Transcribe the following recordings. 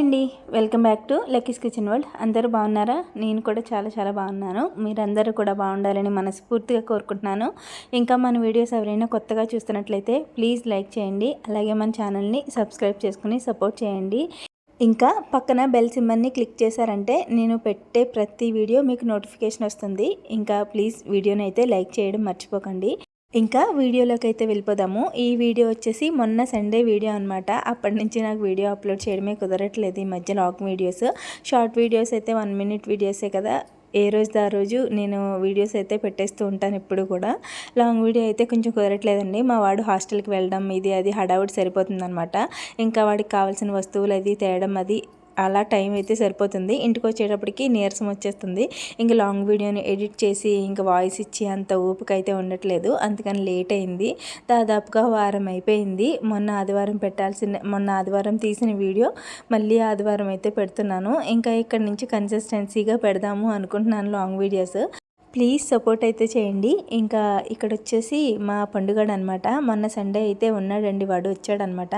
అండి welcome back to Lucky's kitchen world. అందరూ బాగున్నారా? నేను కూడా చాలా చాలా బాగున్నాను. మీరందరూ కూడా బాగుండాలని మనస్ఫూర్తిగా కోరుకుంటున్నాను. ఇంకా మన వీడియోస్ ఎవరైనా కొత్తగా చూస్తున్నట్లయితే ప్లీజ్ లైక్ చేయండి అలాగే మన ఛానల్ని సబ్స్క్రైబ్ చేసుకుని సపోర్ట్ చేయండి. ఇంకా పక్కన బెల్ సిమ్మర్ని క్లిక్ చేశారంటే నేను పెట్టే ప్రతి వీడియో మీకు నోటిఫికేషన్ వస్తుంది. ఇంకా ప్లీజ్ వీడియోని అయితే లైక్ చేయడం మర్చిపోకండి. ఇంకా వీడియోలోకి అయితే వెళ్ళిపోదాము. ఈ వీడియో వచ్చేసి మొన్న సండే వీడియో అనమాట అప్పటి నుంచి నాకు వీడియో అప్లోడ్ చేయడమే కుదరట్లేదు ఈ మధ్య లాంగ్ వీడియోస్. షార్ట్ వీడియోస్ అయితే వన్ మినిట్ వీడియోసే కదా. ఏ రోజు ఆ రోజు నేను వీడియోస్ అయితే పెట్టేస్తూ ఉంటాను ఇప్పుడు కూడా. లాంగ్ వీడియో అయితే కొంచెం కుదరట్లేదండి. మా వాడు హాస్టల్కి వెళ్ళడం ఇది అది హడావుడి సరిపోతుందనమాట ఇంకా వాడికి కావాల్సిన వస్తువులు అది తేయడం అది అలా టైం అయితే సరిపోతుంది. ఇంటికి వచ్చేటప్పటికి నీరసం వచ్చేస్తుంది. ఇంకా లాంగ్ వీడియోని ఎడిట్ చేసి ఇంకా వాయిస్ ఇచ్చి అంత ఊపిక అయితే ఉండట్లేదు. అందుకని లేట్ అయింది. దాదాపుగా వారం అయిపోయింది. మొన్న ఆదివారం పెట్టాల్సిన మొన్న ఆదివారం తీసిన వీడియో మళ్ళీ ఆదివారం అయితే పెడుతున్నాను. ఇంకా ఇక్కడ నుంచి కన్సిస్టెన్సీగా పెడదాము అనుకుంటున్నాను లాంగ్ వీడియోస్. ప్లీజ్ సపోర్ట్ అయితే చేయండి. ఇంకా ఇక్కడ వచ్చేసి మా పండుగడు అనమాట మొన్న సండే అయితే ఉన్నాడండి. వాడు వచ్చాడనమాట.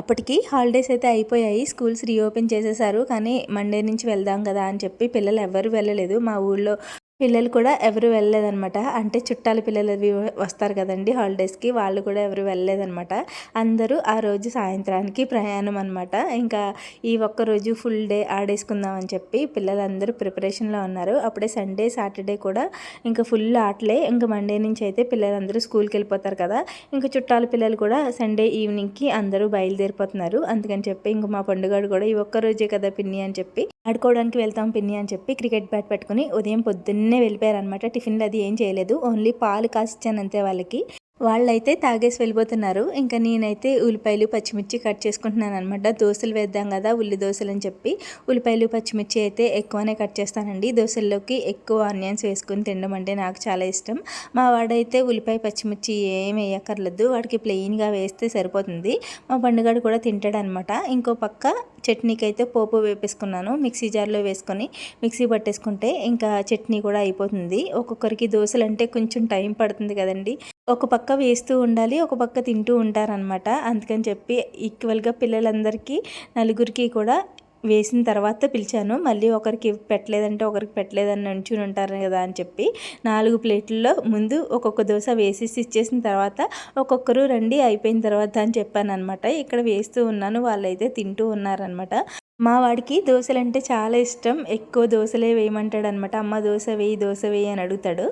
అప్పటికి హాలిడేస్ అయితే అయిపోయాయి. స్కూల్స్ రీఓపెన్ చేసేసారు. కానీ మండే నుంచి వెళ్దాం కదా అని చెప్పి పిల్లలు ఎవరు వెళ్ళలేదు. మా ఊళ్ళో పిల్లలు కూడా ఎవరు వెళ్ళలేదనమాట అంటే చుట్టాల పిల్లలు అవి వస్తారు కదండి హాలిడేస్కి వాళ్ళు కూడా ఎవరు వెళ్ళలేదనమాట అందరూ ఆ రోజు సాయంత్రానికి ప్రయాణం అనమాట ఇంకా ఈ ఒక్క రోజు ఫుల్ డే ఆడేసుకుందాం అని చెప్పి పిల్లలందరూ ప్రిపరేషన్లో ఉన్నారు. అప్పుడే సండే సాటర్డే కూడా ఇంకా ఫుల్ ఆటలే. ఇంకా మండే నుంచి అయితే పిల్లలందరూ స్కూల్కి వెళ్ళిపోతారు కదా. ఇంకా చుట్టాల పిల్లలు కూడా సండే ఈవినింగ్కి అందరూ బయలుదేరిపోతున్నారు. అందుకని చెప్పి ఇంకా మా పండుగడు కూడా ఈ ఒక్క రోజే కదా పిన్ని అని చెప్పి ఆడుకోవడానికి వెళ్తాం పిన్ని అని చెప్పి క్రికెట్ బ్యాట్ పెట్టుకుని ఉదయం పొద్దున్నే వెళ్ళిపోయారనమాట టిఫిన్లు అది ఏం చేయలేదు. ఓన్లీ పాలు కాసిచ్చాను అంతే వాళ్ళకి. వాళ్ళైతే తాగేసి వెళ్ళిపోతున్నారు. ఇంకా నేనైతే ఉల్లిపాయలు పచ్చిమిర్చి కట్ చేసుకుంటున్నాను అనమాట దోశలు వేద్దాం కదా ఉల్లి దోశలు అని చెప్పి. ఉల్లిపాయలు పచ్చిమిర్చి అయితే ఎక్కువనే కట్ చేస్తానండి. దోశల్లోకి ఎక్కువ ఆనియన్స్ వేసుకుని తినడం అంటే నాకు చాలా ఇష్టం. మా వాడైతే ఉల్లిపాయ పచ్చిమిర్చి ఏం వేయక్కర్లేదు. వాడికి ప్లెయిన్గా వేస్తే సరిపోతుంది. మా పండుగడు కూడా తింటాడనమాట ఇంకో పక్క చట్నీకి అయితే పోపు వేపేసుకున్నాను మిక్సీ జార్లో వేసుకొని మిక్సీ పట్టేసుకుంటే ఇంకా చట్నీ కూడా అయిపోతుంది. ఒక్కొక్కరికి దోశలు అంటే కొంచెం టైం పడుతుంది కదండి. ఒక పక్క వేస్తూ ఉండాలి ఒక పక్క తింటూ ఉంటారనమాట అందుకని చెప్పి ఈక్వల్గా పిల్లలందరికీ నలుగురికి కూడా వేసిన తర్వాత పిలిచాను. మళ్ళీ ఒకరికి పెట్టలేదంటే ఒకరికి పెట్టలేదని నుంచుని ఉంటారు కదా అని చెప్పి నాలుగు ప్లేట్లలో ముందు ఒక్కొక్క దోశ వేసేసి ఇచ్చేసిన తర్వాత ఒక్కొక్కరు రండి అయిపోయిన తర్వాత అని చెప్పాను అనమాట ఇక్కడ వేస్తూ ఉన్నాను వాళ్ళైతే తింటూ ఉన్నారనమాట మా వాడికి దోశలు అంటే చాలా ఇష్టం. ఎక్కువ దోశలే వేయమంటాడు అనమాట అమ్మ దోశ వేయి దోశ వేయి అని అడుగుతాడు.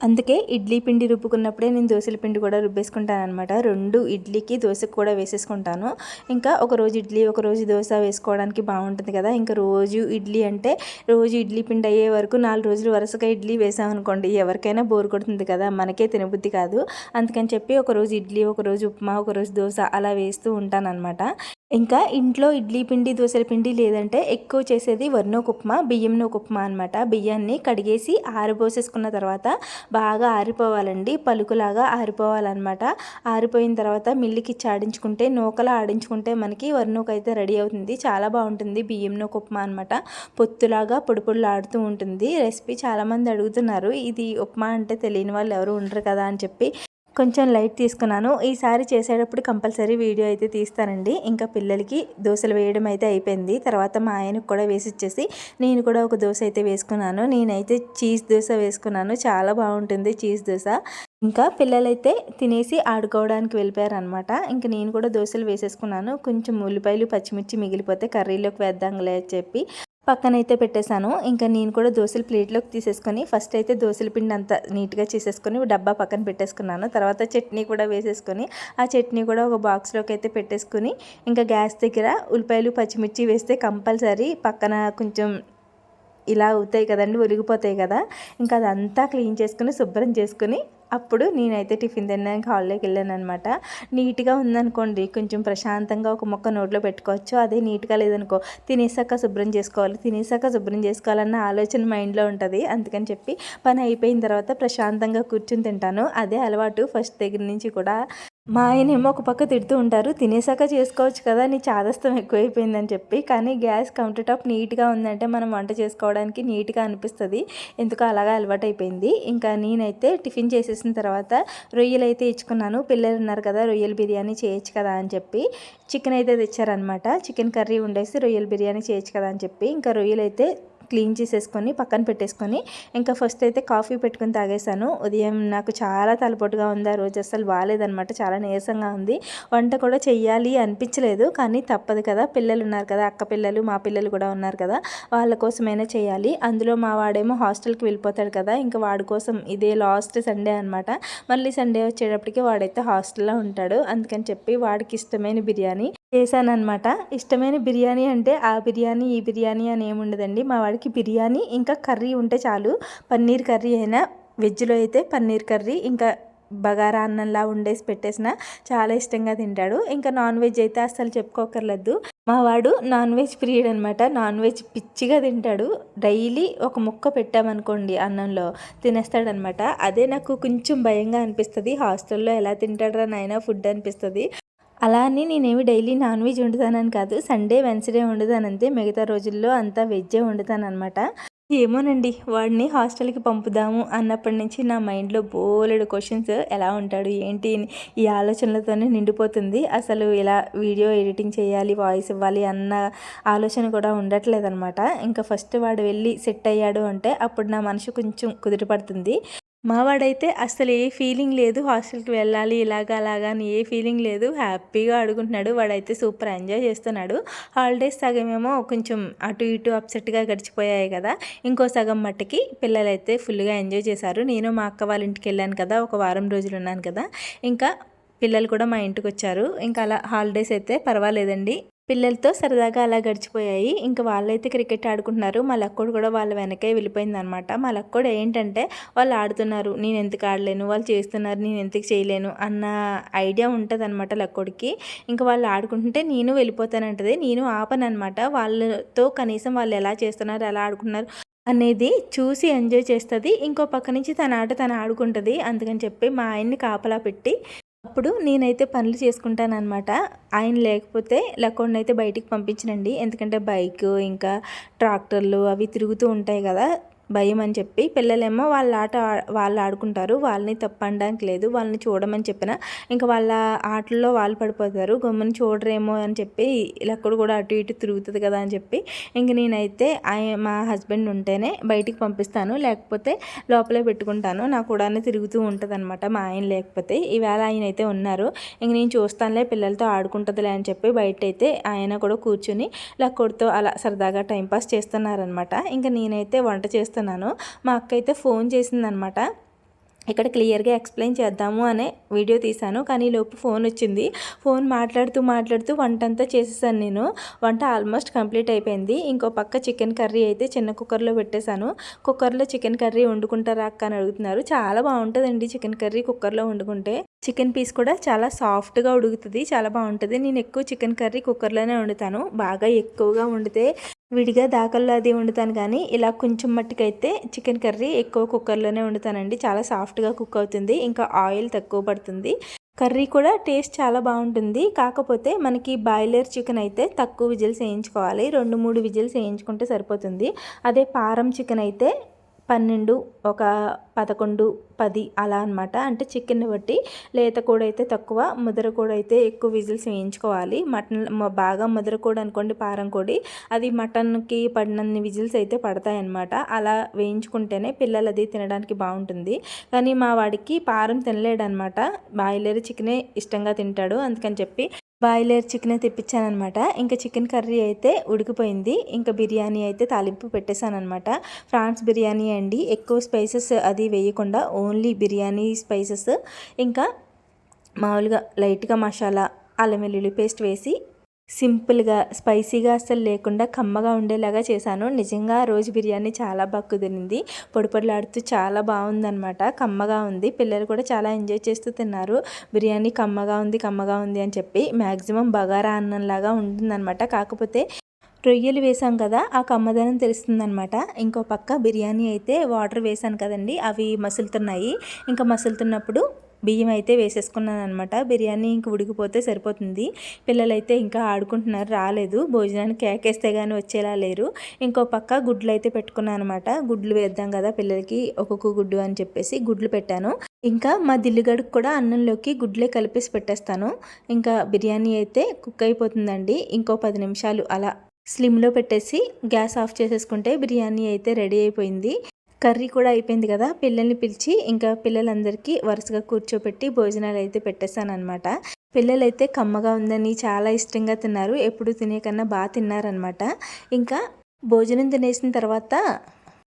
అందుకే ఇడ్లీ పిండి రుబ్బుకున్నప్పుడే నేను దోశల పిండి కూడా రుబ్బేసుకుంటాను అనమాట రెండు ఇడ్లీకి దోశకు కూడా వేసేసుకుంటాను. ఇంకా ఒక రోజు ఇడ్లీ ఒక రోజు దోశ వేసుకోవడానికి బాగుంటుంది కదా. ఇంకా రోజు ఇడ్లీ అంటే రోజు ఇడ్లీ పిండి అయ్యే వరకు నాలుగు రోజులు వరుసగా ఇడ్లీ వేసామనుకోండి ఎవరికైనా బోర్ కొడుతుంది కదా. మనకే తినబుద్ధి కాదు. అందుకని చెప్పి ఒక రోజు ఇడ్లీ ఒక రోజు ఉప్మా ఒక రోజు దోశ అలా వేస్తూ ఉంటాను అనమాట ఇంకా ఇంట్లో ఇడ్లీ పిండి దోశల పిండి లేదంటే ఎక్కువ చేసేది వర్ణోక ఉప్మా బియ్యంలో ఉప్మా అనమాట బియ్యాన్ని కడిగేసి ఆరిపోసేసుకున్న తర్వాత బాగా ఆరిపోవాలండి. పలుకులాగా ఆరిపోవాలన్నమాట. ఆరిపోయిన తర్వాత మిల్లికి చాడించుకుంటే నూకలు ఆడించుకుంటే మనకి వర్ణోక అయితే రెడీ అవుతుంది. చాలా బాగుంటుంది బియ్యంలో ఉప్మా అనమాట పొత్తులాగా పొడి ఆడుతూ ఉంటుంది. రెసిపీ చాలామంది అడుగుతున్నారు. ఇది ఉప్మా అంటే తెలియని వాళ్ళు ఎవరు ఉండరు కదా అని చెప్పి. కొంచెం లైట్ తీసుకున్నాను. ఈసారి చేసేటప్పుడు కంపల్సరీ వీడియో అయితే తీస్తానండి. ఇంకా పిల్లలకి దోశలు వేయడం అయితే అయిపోయింది. తర్వాత మా ఆయనకు కూడా వేసి ఇచ్చేసి నేను కూడా ఒక దోశ అయితే వేసుకున్నాను. నేనైతే చీజ్ దోశ వేసుకున్నాను. చాలా బాగుంటుంది చీజ్ దోశ. ఇంకా పిల్లలైతే తినేసి ఆడుకోవడానికి వెళ్ళిపోయారనమాట ఇంకా నేను కూడా దోశలు వేసేసుకున్నాను. కొంచెం ఉల్లిపాయలు పచ్చిమిర్చి మిగిలిపోతే కర్రీలోకి వేద్దాంలే చెప్పి పక్కనైతే పెట్టేశాను. ఇంకా నేను కూడా దోశల ప్లేట్లోకి తీసేసుకొని ఫస్ట్ అయితే దోశల పిండి అంతా నీట్గా చేసేసుకొని డబ్బా పక్కన పెట్టేసుకున్నాను. తర్వాత చట్నీ కూడా వేసేసుకొని ఆ చట్నీ కూడా ఒక బాక్స్లోకి అయితే పెట్టేసుకుని ఇంకా గ్యాస్ దగ్గర ఉల్లిపాయలు పచ్చిమిర్చి వేస్తే కంపల్సరీ పక్కన కొంచెం ఇలా అవుతాయి కదండి ఒరిగిపోతాయి కదా. ఇంకా అదంతా క్లీన్ చేసుకుని శుభ్రం చేసుకుని అప్పుడు నేనైతే టిఫిన్ తినడానికి హాల్లోకి వెళ్ళాను అనమాట నీట్గా ఉందనుకోండి కొంచెం ప్రశాంతంగా ఒక మొక్క నోట్లో పెట్టుకోవచ్చు. అదే నీట్గా లేదనుకో తినేసాక శుభ్రం చేసుకోవాలి తినేసాక శుభ్రం చేసుకోవాలన్న ఆలోచన మైండ్లో ఉంటుంది. అందుకని చెప్పి పని అయిపోయిన తర్వాత ప్రశాంతంగా కూర్చుని తింటాను. అదే అలవాటు ఫస్ట్ దగ్గర నుంచి కూడా మా ఆయనేమో ఒక పక్క తిడుతూ ఉంటారు తినేసాక చేసుకోవచ్చు కదా నీ చాదస్తం ఎక్కువైపోయిందని చెప్పి. కానీ గ్యాస్ కౌంటర్ టాప్ నీట్గా ఉందంటే మనం వంట చేసుకోవడానికి నీట్గా అనిపిస్తుంది. ఎందుకో అలాగా అలవాటైపోయింది. ఇంకా నేనైతే టిఫిన్ చేసేసిన తర్వాత రొయ్యలు అయితే ఇచ్చుకున్నాను. పిల్లలు ఉన్నారు కదా రొయ్యల బిర్యానీ చేయొచ్చు కదా అని చెప్పి. చికెన్ అయితే తెచ్చారనమాట చికెన్ కర్రీ ఉండేసి రొయ్యల బిర్యానీ చేయొచ్చు కదా అని చెప్పి. ఇంకా రొయ్యలు అయితే క్లీన్ చేసేసుకొని పక్కన పెట్టేసుకొని ఇంకా ఫస్ట్ అయితే కాఫీ పెట్టుకొని తాగేశాను. ఉదయం నాకు చాలా తలపోటుగా ఉంది ఆ రోజు అసలు బాగాలేదనమాట చాలా నీరసంగా ఉంది. వంట కూడా చెయ్యాలి అనిపించలేదు కానీ తప్పదు కదా. పిల్లలు ఉన్నారు కదా అక్క పిల్లలు మా పిల్లలు కూడా ఉన్నారు కదా వాళ్ళ కోసమైనా చేయాలి అందులో మా వాడేమో హాస్టల్కి వెళ్ళిపోతాడు కదా ఇంకా వాడి కోసం ఇదే లాస్ట్ సండే అనమాట మళ్ళీ సండే వచ్చేటప్పటికి వాడైతే హాస్టల్లో ఉంటాడు. అందుకని చెప్పి వాడికి ఇష్టమైన బిర్యానీ చేశానమాట ఇష్టమైన బిర్యానీ అంటే ఆ బిర్యానీ ఈ బిర్యానీ అని ఏముండదండి మా వాడికి బిర్యానీ ఇంకా కర్రీ ఉంటే చాలు. పన్నీర్ కర్రీ అయినా వెజ్లో అయితే పన్నీర్ కర్రీ ఇంకా బగారా అన్నంలా ఉండేసి పెట్టేసిన చాలా ఇష్టంగా తింటాడు. ఇంకా నాన్ వెజ్ అయితే అస్సలు చెప్పుకోకర్లేదు మా వాడు నాన్ వెజ్ ప్రియుడు అనమాట నాన్ వెజ్ పిచ్చిగా తింటాడు. డైలీ ఒక ముక్క పెట్టామనుకోండి అన్నంలో తినేస్తాడనమాట అదే నాకు కొంచెం భయంగా అనిపిస్తుంది. హాస్టల్లో ఎలా తింటాడరా నాయన ఫుడ్ అనిపిస్తుంది. అలా అని నేనేమి డైలీ నాన్ వెజ్ వండుతానని కాదు సండే వెన్స్డే వండుతానంతే మిగతా రోజుల్లో అంతా వెజ్జే వండుతానమాట ఏమోనండి వాడిని హాస్టల్కి పంపుదాము అన్నప్పటి నుంచి నా మైండ్లో బోలెడు క్వశ్చన్స్ ఎలా ఉంటాడు ఏంటి ఈ ఆలోచనలతోనే నిండిపోతుంది. అసలు ఇలా వీడియో ఎడిటింగ్ చేయాలి వాయిస్ ఇవ్వాలి అన్న ఆలోచన కూడా ఉండట్లేదు అనమాట ఇంకా ఫస్ట్ వాడు వెళ్ళి సెట్ అయ్యాడు అంటే అప్పుడు నా మనసు కొంచెం కుదిరిపడుతుంది మావాడైతే అసలు ఏ ఫీలింగ్ లేదు హాస్టల్కి వెళ్ళాలి ఇలాగా అలాగా అని ఏ ఫీలింగ్ లేదు. హ్యాపీగా అడుగుంటున్నాడు వాడైతే సూపర్ ఎంజాయ్ చేస్తున్నాడు. హాలిడేస్ సగమేమో కొంచెం అటు ఇటు అప్సెట్గా గడిచిపోయాయి కదా. ఇంకో సగం మట్టుకి పిల్లలైతే ఫుల్గా ఎంజాయ్ చేశారు. నేను మా అక్క వాళ్ళ ఇంటికి వెళ్ళాను కదా. ఒక వారం రోజులు ఉన్నాను కదా. ఇంకా పిల్లలు కూడా మా ఇంటికి వచ్చారు. ఇంకా అలా హాలిడేస్ అయితే పర్వాలేదండి. పిల్లలతో సరదాగా అలా గడిచిపోయాయి. ఇంకా వాళ్ళైతే క్రికెట్ ఆడుకుంటున్నారు. మా లక్కోడు కూడా వాళ్ళ వెనకే వెళ్ళిపోయింది అనమాట మా లక్కోడు ఏంటంటే వాళ్ళు ఆడుతున్నారు. నేను ఎందుకు ఆడలేను? వాళ్ళు చేస్తున్నారు. నేను ఎందుకు చేయలేను? అన్న ఐడియా ఉంటుంది అనమాట లక్కోడికి. ఇంకా వాళ్ళు ఆడుకుంటుంటే నేను వెళ్ళిపోతానంటది. నేను ఆపనమాట వాళ్ళతో కనీసం వాళ్ళు ఎలా చేస్తున్నారు? ఎలా ఆడుకుంటున్నారు? అనేది చూసి ఎంజాయ్ చేస్తుంది. ఇంకో పక్క నుంచి తన ఆట తను ఆడుకుంటుంది. అందుకని చెప్పి మా ఆయన్ని కాపలా పెట్టి అప్పుడు నేనైతే పనులు చేసుకుంటానమాట ఆయన లేకపోతే లక్కోడిని అయితే బయటికి పంపించనండి. ఎందుకంటే బైక్ ఇంకా ట్రాక్టర్లు అవి తిరుగుతూ ఉంటాయి కదా. భయం అని చెప్పి పిల్లలేమో వాళ్ళ ఆట వాళ్ళు ఆడుకుంటారు వాళ్ళని తప్పనడానికి లేదు వాళ్ళని చూడమని చెప్పిన. ఇంకా వాళ్ళ ఆటల్లో వాళ్ళు పడిపోతారు గమ్ముని చూడరేమో అని చెప్పి లెక్కడు కూడా అటు ఇటు తిరుగుతుంది కదా అని చెప్పి ఇంక నేనైతే మా హస్బెండ్ ఉంటేనే బయటికి పంపిస్తాను లేకపోతే లోపలే పెట్టుకుంటాను. నా కూడానే తిరుగుతూ ఉంటుంది అనమాట మా ఆయన లేకపోతే. ఈవేళ ఆయన అయితే ఉన్నారు ఇంక నేను చూస్తానులే పిల్లలతో ఆడుకుంటుందిలే అని చెప్పి బయట అయితే ఆయన కూడా కూర్చుని లక్కడితో అలా సరదాగా టైంపాస్ చేస్తున్నారనమాట ఇంకా నేనైతే వంట చేస్తాను. చేస్తున్నాను. మా అక్క అయితే ఫోన్ చేసిందనమాట. ఇక్కడ క్లియర్గా ఎక్స్ప్లెయిన్ చేద్దాము అనే వీడియో తీశాను. కానీ లోపు ఫోన్ వచ్చింది. ఫోన్ మాట్లాడుతూ మాట్లాడుతూ వంట అంతా చేసేసాను నేను. వంట ఆల్మోస్ట్ కంప్లీట్ అయిపోయింది. ఇంకో పక్క చికెన్ కర్రీ అయితే చిన్న కుక్కర్లో పెట్టేశాను. కుక్కర్లో చికెన్ కర్రీ వండుకుంటారా అక్క అని అడుగుతున్నారు. చాలా బాగుంటుందండి చికెన్ కర్రీ కుక్కర్లో వండుకుంటే. చికెన్ పీస్ కూడా చాలా సాఫ్ట్గా ఉడుకుతుంది చాలా బాగుంటుంది. నేను ఎక్కువ చికెన్ కర్రీ కుక్కర్లోనే వండుతాను. బాగా ఎక్కువగా వండితే విడిగా దాకల్లో అది వండుతాను కానీ ఇలా కొంచెం మట్టుకైతే చికెన్ కర్రీ ఎక్కువ కుక్కర్లోనే వండుతానండి. చాలా సాఫ్ట్గా కుక్ అవుతుంది ఇంకా ఆయిల్ తక్కువ పడుతుంది. కర్రీ కూడా టేస్ట్ చాలా బాగుంటుంది. కాకపోతే మనకి బాయిలర్ చికెన్ అయితే తక్కువ విజిల్స్ వేయించుకోవాలి. రెండు మూడు విజిల్స్ వేయించుకుంటే సరిపోతుంది. అదే పారం చికెన్ అయితే పన్నెండు ఒక పదకొండు పది అలా అనమాట అంటే చికెన్ని బట్టి లేత కూడా అయితే తక్కువ ముదర కూడా అయితే ఎక్కువ విజిల్స్ వేయించుకోవాలి. మటన్ బాగా ముదర కూడా అనుకోండి పారం కూడి అది మటన్కి పడినన్ని విజిల్స్ అయితే పడతాయి అనమాట అలా వేయించుకుంటేనే పిల్లలు అది తినడానికి బాగుంటుంది. కానీ మా వాడికి పారం తినలేడనమాట బాయిలర్ చికెనే ఇష్టంగా తింటాడు. అందుకని చెప్పి బాయిలర్ చికెన్ తెప్పించానమాట ఇంకా చికెన్ కర్రీ అయితే ఉడికిపోయింది. ఇంకా బిర్యానీ అయితే తాలింపు పెట్టేశానమాట ఫ్రాన్స్ బిర్యానీ అండి. ఎక్కువ స్పైసెస్ అది వేయకుండా ఓన్లీ బిర్యానీ స్పైసెస్. ఇంకా మామూలుగా లైట్గా మసాలా అల్లం వెల్లుల్లి పేస్ట్ వేసి సింపుల్గా స్పైసీగా అస్సలు లేకుండా కమ్మగా ఉండేలాగా చేశాను. నిజంగా రోజు బిర్యానీ చాలా బాగా కుదిరింది. పొడి పొడిలాడుతూ చాలా బాగుందనమాట కమ్మగా ఉంది. పిల్లలు కూడా చాలా ఎంజాయ్ చేస్తూ తిన్నారు. బిర్యానీ కమ్మగా ఉంది కమ్మగా ఉంది అని చెప్పి మ్యాక్సిమం బగారా అన్నంలాగా ఉంటుందన్నమాట. కాకపోతే రొయ్యలు వేసాం కదా ఆ కమ్మదనం తెలుస్తుందనమాట ఇంకో పక్క బిర్యానీ అయితే వాటర్ వేసాను కదండి అవి మసులుతున్నాయి. ఇంకా మసులుతున్నప్పుడు బియ్యం అయితే వేసేసుకున్నాను అనమాట బిర్యానీ ఇంక ఉడికిపోతే సరిపోతుంది. పిల్లలైతే ఇంకా ఆడుకుంటున్నారు రాలేదు. భోజనానికి కేకేస్తే కానీ వచ్చేలా లేరు. ఇంకో పక్క గుడ్లు అయితే పెట్టుకున్నాను అనమాట గుడ్లు వేద్దాం కదా పిల్లలకి ఒక్కొక్క గుడ్డు అని చెప్పేసి గుడ్లు పెట్టాను. ఇంకా మా దిల్లుగడుకు కూడా అన్నంలోకి గుడ్లే కలిపేసి పెట్టేస్తాను. ఇంకా బిర్యానీ అయితే కుక్ అయిపోతుందండి. ఇంకో పది నిమిషాలు అలా స్లిమ్లో పెట్టేసి గ్యాస్ ఆఫ్ చేసేసుకుంటే బిర్యానీ అయితే రెడీ అయిపోయింది. కర్రీ కూడా అయిపోయింది కదా పిల్లల్ని పిలిచి ఇంకా పిల్లలందరికీ వరుసగా కూర్చోబెట్టి భోజనాలు అయితే పెట్టేస్తాను అనమాట పిల్లలైతే కమ్మగా ఉందని చాలా ఇష్టంగా తిన్నారు ఎప్పుడు తినే కన్నా బాగా తిన్నారనమాట ఇంకా భోజనం తినేసిన తర్వాత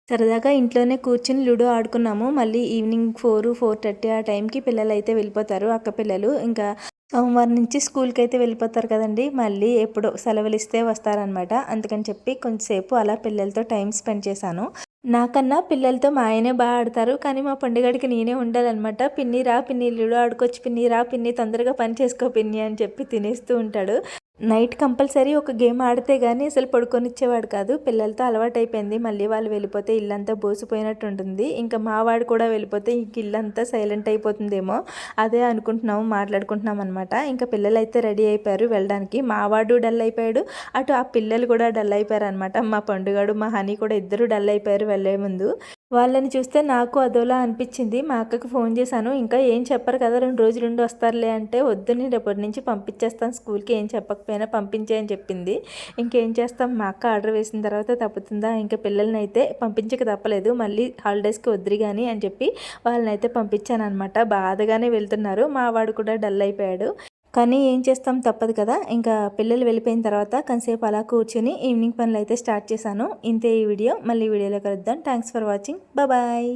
సరదాగా ఇంట్లోనే కూర్చుని లూడో ఆడుకున్నాము. మళ్ళీ ఈవినింగ్ ఫోర్ ఫోర్ థర్టీ ఆ టైంకి పిల్లలు అయితే వెళ్ళిపోతారు అక్క పిల్లలు. ఇంకా సోమవారం నుంచి స్కూల్కి అయితే వెళ్ళిపోతారు కదండి మళ్ళీ ఎప్పుడో సెలవులు ఇస్తే వస్తారనమాట అందుకని చెప్పి కొంచెంసేపు అలా పిల్లలతో టైం స్పెండ్ చేశాను. నాకన్నా పిల్లలతో మా ఆయనే బాగా ఆడతారు. కానీ మా పండుగడికి నేనే ఉండాలన్నమాట. పిన్ని రా పిన్ని లూడో ఆడుకోవచ్చు. పిన్ని రా పిన్ని తొందరగా పని చేసుకో పిన్ని అని చెప్పి తినేస్తూ ఉంటాడు. నైట్ కంపల్సరీ ఒక గేమ్ ఆడితే కానీ అసలు పడుకొనిచ్చేవాడు కాదు. పిల్లలతో అలవాటు అయిపోయింది మళ్ళీ వాళ్ళు వెళ్ళిపోతే ఇల్లంతా బోసిపోయినట్టు ఉంటుంది ఇంకా మావాడు కూడా వెళ్ళిపోతే ఇంక ఇల్లంతా సైలెంట్ అయిపోతుందేమో. అదే అనుకుంటున్నాము మాట్లాడుకుంటున్నాం అనమాట ఇంకా పిల్లలు అయితే రెడీ అయిపోయారు వెళ్ళడానికి. మావాడు డల్ అయిపోయాడు. అటు ఆ పిల్లలు కూడా డల్ అయిపోయారు అనమాట మా పండుగాడు మా హనీ కూడా ఇద్దరు డల్ అయిపోయారు వెళ్ళే ముందు. వాళ్ళని చూస్తే నాకు అదోలా అనిపించింది. మా అక్కకి ఫోన్ చేశాను. ఇంకా ఏం చెప్పరు కదా రెండు రోజులు ఉండి వస్తారులే అంటే వద్దు నేను రేపటి నుంచి పంపించేస్తాను. స్కూల్కి ఏం చెప్పకపోయినా పంపించే అని చెప్పింది. ఇంకేం చేస్తాం? మా అక్క ఆర్డర్ వేసిన తర్వాత తప్పుతుందా? ఇంకా పిల్లల్ని అయితే పంపించక తప్పలేదు. మళ్ళీ హాలిడేస్కి వద్దురు కానీ అని చెప్పి వాళ్ళని అయితే పంపించాను అనమాట బాధగానే వెళ్తున్నారు. మా వాడు కూడా డల్ అయిపోయాడు. కానీ ఏం చేస్తాం తప్పదు కదా. ఇంకా పిల్లలు వెళ్ళిపోయిన తర్వాత కొంతసేపు అలా కూర్చొని ఈవినింగ్ పనులు అయితే స్టార్ట్ చేశాను. ఇంతే ఈ వీడియో. మళ్ళీ వీడియోలో కలుద్దాం. Thanks for watching. బాయ్.